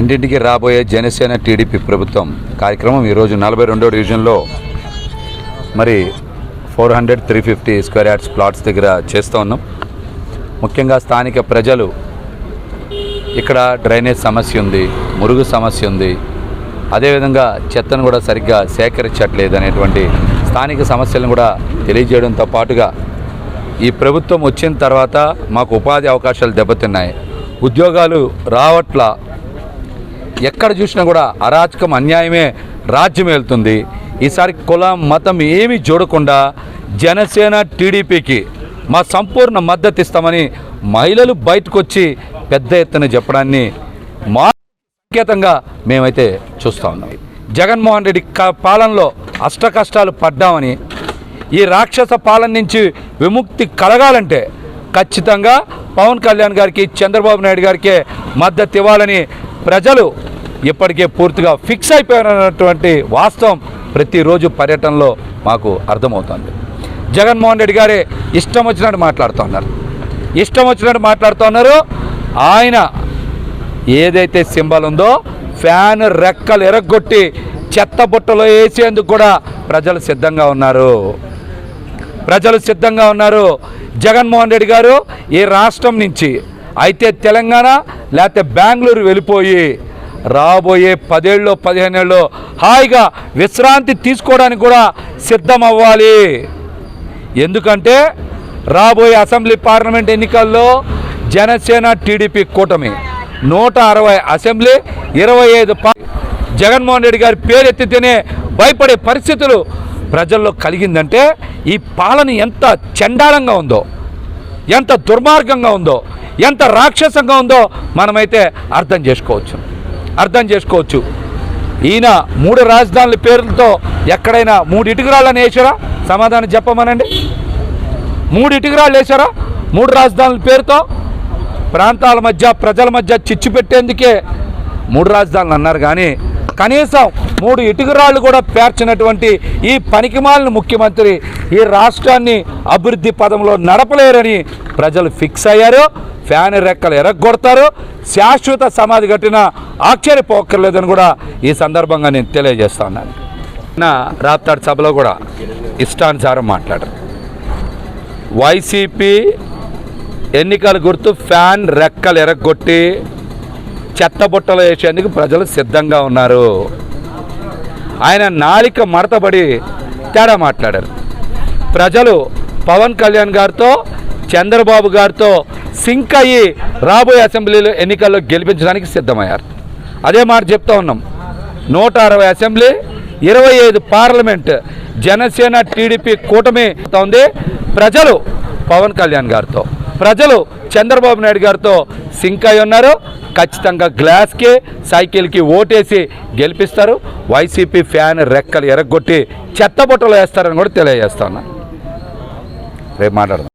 ఇంటింటికి రాబోయే జనసేన టీడీపీ ప్రభుత్వం కార్యక్రమం ఈరోజు నలభై రెండో డివిజన్లో మరి four hundred three fifty square yards plots దగ్గర చేస్తూ ఉన్నాం. ముఖ్యంగా స్థానిక ప్రజలు ఇక్కడ డ్రైనేజ్ సమస్య ఉంది మురుగు సమస్య ఉంది. అదేవిధంగా చెత్తను కూడా సరిగ్గా సేకరించట్లేదు అనేటువంటి స్థానిక సమస్యలను కూడా తెలియజేయడంతో పాటుగా ఈ ప్రభుత్వం వచ్చిన తర్వాత మాకు ఉపాధి అవకాశాలు దెబ్బతిన్నాయి. ఉద్యోగాలు రావట్ల ఎక్కడ చూసినా కూడా అరాచకం అన్యాయమే రాజ్యం వెళ్తుంది ఈసారి కులం మతం ఏమీ చూడకుండా జనసేన టీడీపీకి మా సంపూర్ణ మద్దతు ఇస్తామని మహిళలు బయటకు వచ్చి పెద్ద ఎత్తున చెప్పడాన్ని మా సంకేతంగా మేమైతే చూస్తూ ఉన్నాం. జగన్మోహన్ రెడ్డి క- పాలనలో అష్ట కష్టాలు పడ్డామని ఈ రాక్షస పాలన నుంచి విముక్తి కలగాలంటే ఖచ్చితంగా పవన్ కళ్యాణ్ గారికి చంద్రబాబు నాయుడు గారికి మద్దతు ఇవ్వాలని ప్రజలు ఇప్పటికే పూర్తిగా ఫిక్స్ అయిపోయినటువంటి వాస్తవం ప్రతిరోజు పర్యటనలో మాకు అర్థమవుతుంది. జగన్మోహన్ రెడ్డి గారే ఇష్టం వచ్చినట్టు మాట్లాడుతున్నారు ఇష్టం వచ్చినట్టు మాట్లాడుతున్నారు ఆయన ఏదైతే సింబల్ ఉందో ఫ్యాన్ రెక్కలు ఎరగొట్టి చెత్త బుట్టలో వేసేందుకు కూడా ప్రజలు సిద్ధంగా ఉన్నారు. ప్రజలు సిద్ధంగా ఉన్నారు. జగన్మోహన్ రెడ్డి గారు ఈ రాష్ట్రం నుంచి అయితే తెలంగాణ లేకపోతే బెంగళూరు వెళ్ళిపోయి రాబోయే పదేళ్ళు పదిహేనేళ్ళు హాయిగా విశ్రాంతి తీసుకోవడానికి కూడా సిద్ధం అవ్వాలి ఎందుకంటే రాబోయే అసెంబ్లీ పార్లమెంట్ ఎన్నికల్లో జనసేన టీడీపీ కూటమి. నూట అరవై అసెంబ్లీ ఇరవై ఐదు జగన్మోహన్ రెడ్డి గారి పేరు ఎత్తితేనే భయపడే పరిస్థితులు ప్రజల్లో కలిగిందంటే ఈ పాలన ఎంత చండాలంగా ఉందో ఎంత దుర్మార్గంగా ఉందో ఎంత రాక్షసంగా ఉందో మనమైతే అర్థం చేసుకోవచ్చు. అర్థం చేసుకోవచ్చు. ఈయన మూడు రాజధానుల పేర్లతో ఎక్కడైనా మూడు ఇటుకురాళ్ళని వేసారా సమాధానం చెప్పమనండి. మూడు ఇటుకురాళ్ళు వేసారా మూడు రాజధానుల పేరుతో ప్రాంతాల మధ్య ప్రజల మధ్య చిచ్చు పెట్టేందుకే మూడు రాజధానులు అన్నారు. కానీ కనీసం మూడు ఇటుకురాళ్ళు కూడా పేర్చినటువంటి ఈ పనికిమాలిన ముఖ్యమంత్రి ఈ రాష్ట్రాన్ని అభివృద్ధి పదంలో నడపలేరని ప్రజలు ఫిక్స్ అయ్యారు. ఫ్యాన్ రెక్కలు ఎరగొడతారు. శాశ్వత సమాధి కట్టిన ఆశ్చర్యపోక్కర్లేదని కూడా ఈ సందర్భంగా నేను తెలియజేస్తా ఉన్నాను. నా రాప్తాడు సభలో కూడా ఇష్టానుసారం మాట్లాడరు. వైసీపీ ఎన్నికల గుర్తు ఫ్యాన్ రెక్కలు ఎరగొట్టి చెత్తబుట్టలు వేసేందుకు ప్రజలు సిద్ధంగా ఉన్నారు. ఆయన నాలిక మడతబడి తేడా మాట్లాడారు. ప్రజలు పవన్ కళ్యాణ్ గారితో చంద్రబాబు గారితో సింక్ అయ్యి రాబోయే అసెంబ్లీలో ఎన్నికల్లో గెలిపించడానికి సిద్ధమయ్యారు. అదే మాట చెప్తా ఉన్నాం. నూట అరవై అసెంబ్లీ ఇరవై ఐదు పార్లమెంట్ జనసేన టీడీపీ కూటమి ఉంది. ప్రజలు పవన్ కళ్యాణ్ గారితో ప్రజలు చంద్రబాబు నాయుడు గారితో సింక్ అయి ఉన్నారు. ఖచ్చితంగా గ్లాస్కి సైకిల్కి ఓటేసి గెలిపిస్తారు. వైసీపీ ఫ్యాన్ రెక్కలు ఎరగొట్టి చెత్తబుట్టలు వేస్తారని కూడా తెలియజేస్తా ఉన్నా. రేపు మాట్లాడదాం.